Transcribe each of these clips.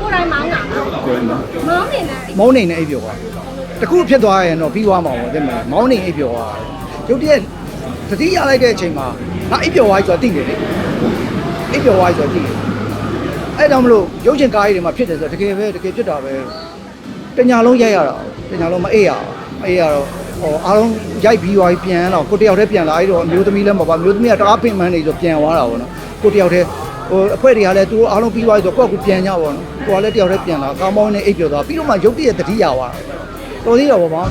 ကိုယ်တိုင်မောင်းတာနော်ကိုယ်နော်မောင်းနေတယ်မောင်းနေနဲ့အိပ်ပျော်သွားတခုဖြစ်သွားရင်တော့ပြီးသွားမှာပေါ့တဲ့မလားမောင်းနေအိပ်ပျော်သွားရုပ်တရက်သတိရလိုက်တဲ့အချိန်မှာငါအိပ်ပျော်သွားပြီဆိုတာသိတယ်လေအိပ်ပျော်သွားပြီဆိုတာသိတယ်အဲ့တော့မလို့ရုပ်ရှင်ကားကြီးတွေမှာဖြစ်တယ်ဆိုတော့တကယ်ပဲတကယ်ဖြစ်တာပဲတညာလုံးရိုက်ရတာတညာလုံးမအိပ်ရအောင်မအိပ်ရတော့ဟောအားလုံးရိုက်ပြီးသွားပြီပြန်တော့ကိုတယောက်တည်းပြန်လာအဲ့တော့အမျိုးသမီးလည်းမပါအမျိုးသမီးကတအားပင်ပန်းနေဆိုပြန်သွားတာပေါ့နော်ကိုတယောက်တည်း ဟိုအဖွဲ့တွေကလည်းသူတို့အားလုံးပြီးသွားပြီဆိုတော့ကိုယ့်ကပြန်ကြပါတော့ကိုကလည်းတယောက်တည်းပြန်လာကောင်းမောင်းနဲ့အိပ်ပျော်သွားပြီးတော့မှရုပ်တရက်သတိရသွားတာတော်သေးတော့ဗောဗျာ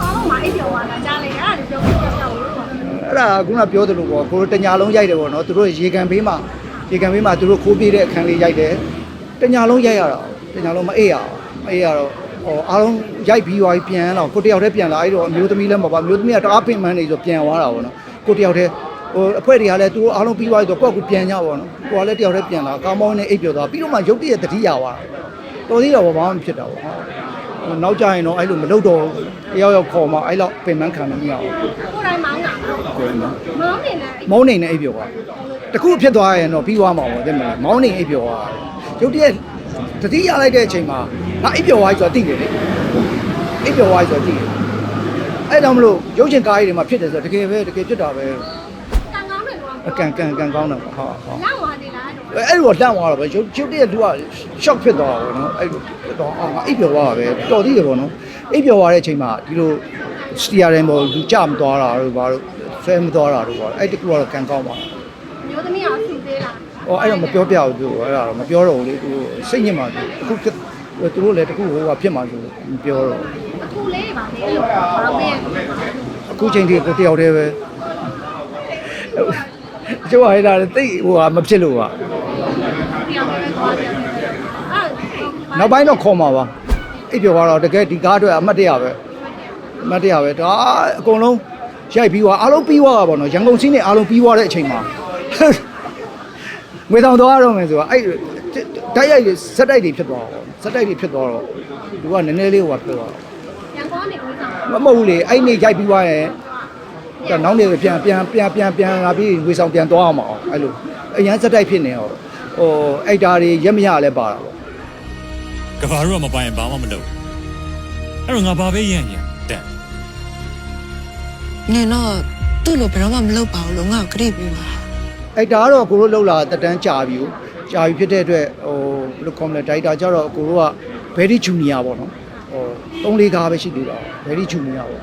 အော်မအိပ်ပြောသွားတာကြားလိုက်အဲ့ဒါပြောပြောပြောလို့ပေါ့အဲ့ဒါကခုနပြောသလိုပေါ့ကိုတို့တညာလုံးရိုက်တယ်ပေါ့နော်သူတို့ရေကန်ဘေးမှာရေကန်ဘေးမှာသူတို့ခိုးပြေးတဲ့အခန်းလေးရိုက်တယ်တညာလုံးရိုက်ရတာတညာလုံးမအေးရအောင်မအေးရတော့ ဟောအားလုံးရိုက်ပြီးသွားပြီပြန်တော့ကိုတယောက်တည်းပြန်လာအဲ့တော့အမျိုးသမီးလည်းမပါအမျိုးသမီးကတအားပင်ပန်းနေဆိုပြန်သွားတာပေါ့နော်ကိုတယောက်တည်းဟိုအဖွဲ့တွေကလည်းသူတို့အားလုံးပြီးသွားပြီဆိုတော့ကိုယ့်ကပြန်ကြပါတော့ကိုကလည်းတယောက်တည်းပြန်လာကောင်းမောင်းနဲ့အိပ်ပျော်သွားပြီးတော့မှရုပ်တရက်သတိရသွားတာတော်သေးတော့ဘာမှမဖြစ်တာပေါ့ဟာနောက်ကြရင်တော့အဲ့လိုမလုပ်တော့တယောက်ယောက်ခေါ်မှအဲ့လောက်ပင်ပန်းခံလို့မရဘူးကိုယ်တိုင်မောင်းတာနော်ကိုယ်နော်မောင်းနေတယ်မောင်းနေနဲ့အိပ်ပျော်သွားတခုဖြစ်သွားရင်တော့ပြီးသွားမှာပေါ့တဲ့မလားမောင်းနေအိပ်ပျော်သွားရုပ်တရက်တတိရလိုက်တဲ့အချိန်မှာ ငါအိပ်ပျော်သွားပြီဆိုတာသိတယ်လေအိပ်ပျော်သွားပြီဆိုတာသိတယ်အဲ့တော့မလို့ရုပ်ရှင်ကားကြီးတွေမှာဖြစ်တယ်ဆိုတော့တကယ်ပဲတကယ်ဖြစ်တာပဲကန်ကောင်းတယ်တော့အကန်ကန်ကန်ကောင်းတယ်ပေါ့ဟာဟာလောက်သွားတယ်လားတော့အဲ့လိုလန့်သွားတော့ပဲရုပ်ရုပ်တရက်သူက shock ဖြစ်သွားတာပေါ့နော်အဲ့လိုဖြစ်သွားအောင်ငါအိပ်ပျော်သွားတာပဲတော်သေးတယ်ပေါ့နော်အိပ်ပျော်သွားတဲ့အချိန်မှာဒီလိုစတီယာရင်ပေါ်လူကြမသွားတာတို့ဘာလို့ဆွဲမသွားတာတို့ဘာလို့အဲ့တကူကတော့ကန်ကောင်းပါမျိုးသမီးအောင်စီသေးလား။အော်အဲ့တော့မပြောပြဘူးသူအဲ့ဒါတော့မပြောတော့ဘူးလေသူစိတ်ညစ်မှသူအခုဖြစ် သူတို့လည်းတခုဟိုကဖြစ်မှသူမပြောတော့အခုလေးပါလေအဲ့လိုဘောင်းပေးအခုချိန်ထိကိုတယောက်တည်းပဲကျိုးရတာတိတ်ဟိုကမဖြစ်လို့ပါပြောင်းလဲသွားတယ်အဲ့နောက်ပိုင်းတော့ခေါ်မှာပါအိပ်ပြောတော့တကယ်ဒီကားအတွက်အမှတ်တရပဲအမှတ်တရပဲဒါအကုန်လုံးရိုက်ပြီးသွားအားလုံးပြီးသွားတာပေါ့နော်ရန်ကုန်စီးနေအားလုံးပြီးသွားတဲ့အချိန်မှာငွေတောင်သွားရတော့မယ်ဆိုတာအဲ့ တိုက်ရိုက်ဇက်တိုက်တွေဖြစ်သွားတော့ဇက်တိုက်တွေဖြစ်သွားတော့သူကနည်းနည်းလေးဟိုကပြောတော့ရန်ကုန်နေဝင်ဆောင်မမဟုတ်ဘူးလေအဲ့နေ့ရိုက်ပြီးသွားရင်တော့နောက်နေ့ပဲပြန်ပြန်ပြန်ပြန်ပြန်လာပြီးဝေဆောင်ပြန်သွားအောင်မအောင်အဲ့လိုအရန်စက်တိုက်ဖြစ်နေတော့ဟိုအိုက်တာတွေရက်မရလည်းပါတာပေါ့ကဘာတို့ကမပိုင်ရင်ဘာမှမလုပ်အဲ့တော့ငါဘာပဲရရင်တန်နင်တော့သူ့လိုဘယ်တော့မှမလုပ်ပါဘူးလို့ငါ့ကိုကြည့်ပြီးပါအိုက်တာကတော့ကိုတို့လှုပ်လာတက်တန်းကြာပြီ ကိုကြာပြီဖြစ်တဲ့အတွက်ဟိုဘယ်လိုကောမလဲဒိုက်တာကျတော့ကိုတို့က very junior ပေါ့နော်ဟို3လေးကားပဲရှိသေးတာ very junior ပေါ့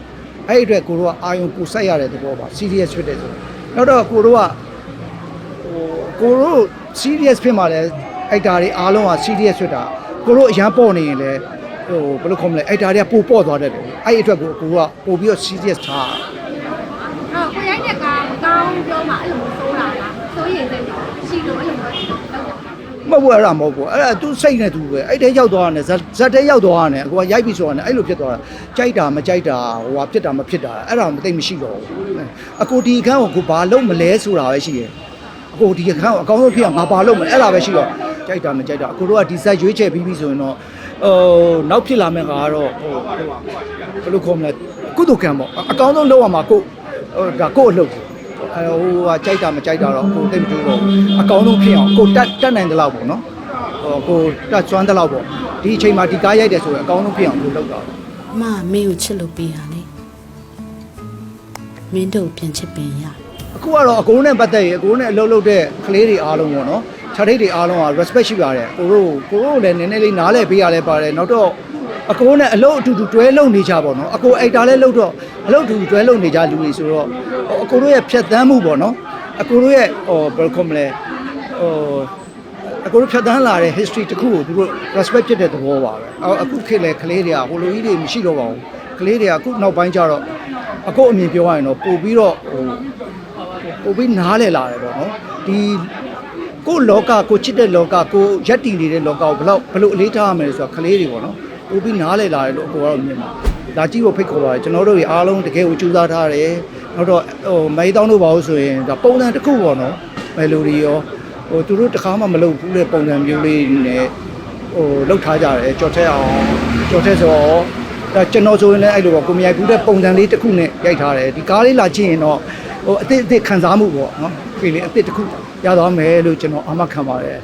အဲ့ဒီအတွက်ကိုတို့ကအာယုံကိုစိုက်ရတဲ့သဘောပါ serious ဖြစ်တဲ့ဆိုနောက်တော့ကိုတို့ကဟိုကိုတို့ serious ဖြစ်မှလဲအိုက်တာတွေအားလုံးက serious ဖြစ်တာကိုတို့အရန်ပေါ့နေရင်လဲဟိုဘယ်လိုခေါ်မလဲအိုက်တာတွေကပိုပေါ့သွားတတ်တယ်အဲ့ဒီအတွက်ကိုကိုကပို့ပြီးတော့ serious ထားအဲ့ကိုရိုက်တဲ့ကားမကောင်းပြောမှအဲ့လိုစိုးတာလား စိုးရင်စိတ်ရှိလို့အဲ့လိုမျိုးလုပ်တာမဟုတ်ဘူးအဲ့ဒါမဟုတ်ဘူးအဲ့ဒါသူစိတ်နဲ့သူပဲအဲ့တဲရောက်သွားတယ်ဇက်ဇက်တဲရောက်သွားတယ်ကိုကရိုက်ပြီဆိုတာနဲ့အဲ့လိုဖြစ်သွားတာကြိုက်တာမကြိုက်တာဟိုဟာဖြစ်တာမဖြစ်တာအဲ့ဒါမသိမရှိတော့ဘူးအကိုဒီအခန်းကိုကိုဘာလုပ်မလဲဆိုတာပဲရှိတယ်အကိုဒီအခန်းကိုအကောင်းဆုံးဖြစ်အောင်ငါဘာလုပ်မလဲအဲ့ဒါပဲရှိတော့ကြိုက်တာမကြိုက်တာအကိုတို့ကဒီဇက်ရွေးချယ်ပြီးပြီဆိုရင်တော့ဟိုနောက်ဖြစ်လာမယ့်ကတော့ဟိုဘယ်လိုခေါ်မလဲကုသကံပေါ့အကောင်းဆုံးလုပ်ရမှာကိုဟိုဒါကို့အလုပ် အဲဟိုကကြိုက်တာမကြိုက်တာတော့ကိုသိမကြည့်တော့အကောင်းဆုံးဖြစ်အောင်ကိုတက်တက်နိုင်တဲ့လောက်ပေါ့နော်ဟိုကိုတက်ကျွမ်းတဲ့လောက်ပေါ့ဒီအချိန်မှာဒီကားရိုက်တယ်ဆိုရင်အကောင်းဆုံးဖြစ်အောင်ကိုလုပ်တာအမကမင်းကိုချစ်လို့ပေးတာလေမင်းတို့ပြန်ချစ်ပင်ရအခုကတော့အကိုနဲ့ပတ်သက်ရင်အကိုနဲ့အလုပ်လုပ်တဲ့ကလေးတွေအားလုံးပေါ့နော်ခြားထိတ်တွေအားလုံးက respect ရှိပါတယ်ကိုတို့ကိုတို့လည်းနည်းနည်းလေးနားလဲပေးရလဲပါတယ်နောက်တော့အကိုနဲ့အလုပ်အတူတူတွဲလုပ်နေကြပါတော့အကိုအိုက်တာလဲလုပ်တော့ အလုပ်အတူတူတွဲလုပ်နေကြလူတွေဆိုတော့အကိုတို့ရဲ့ဖြတ်သန်းမှုပေါ့နော်အကိုတို့ရဲ့ဟိုဘယ်လိုခေါ်မလဲဟိုအကိုတို့ဖြတ်သန်းလာတဲ့ history တခုကိုသူတို့ respect ဖြစ်တဲ့သဘောပါပဲအအခုခေတ်လဲကလေးတွေကဟိုလိုကြီးတွေမရှိတော့ပါဘူးကလေးတွေကအခုနောက်ပိုင်းကျတော့အကိုအမြင်ပြောရရင်တော့ပို့ပြီးတော့ဟိုပိုပြီးနားလဲလာတယ်ပေါ့နော်ဒီကိုယ့်လောကကိုချစ်တဲ့လောကကိုရက်တည်နေတဲ့လောကကိုဘယ်လောက်ဘယ်လိုအလေးထားရမလဲဆိုတာကလေးတွေပေါ့နော်ပိုပြီးနားလဲလာတယ်လို့အကိုကတော့မြင်ပါ ဒါကြည့်ဖို့ဖိတ်ခေါ်ပါတယ်ကျွန်တော်တို့တွေအားလုံးတကယ်ကိုကြိုးစားထားတယ်နောက်တော့ဟိုမိုင်းတောင်းတို့ပါလို့ဆိုရင်ဒါပုံစံတစ်ခုပေါ့နော်မယ်လိုဒီရောဟိုသူတို့တခါမှမလုပ်ဘူးတဲ့ပုံစံမျိုးလေးနဲ့ဟိုလောက်ထားကြတယ်ကြော်ထက်အောင်ကြော်ထက်ဆိုတော့ဒါကျွန်တော်ဆိုရင်လည်းအဲ့လိုပေါ့ကိုမြိုက်ဘူးတဲ့ပုံစံလေးတစ်ခုနဲ့ရိုက်ထားတယ်ဒီကားလေးလာကြည့်ရင်တော့ဟဟိုအစ်စ်အစ်စ်ခံစားမှုပေါ့နော်ဖေးလေးအစ်စ်တစ်ခုရသွားမယ်လို့ကျွန်တော်အာမခံပါတယ်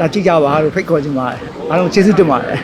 လာကြည့်ကြပါလို့ဖိတ်ခေါ်ချင်ပါတယ်အားလုံးကျေးဇူးတင်ပါတယ်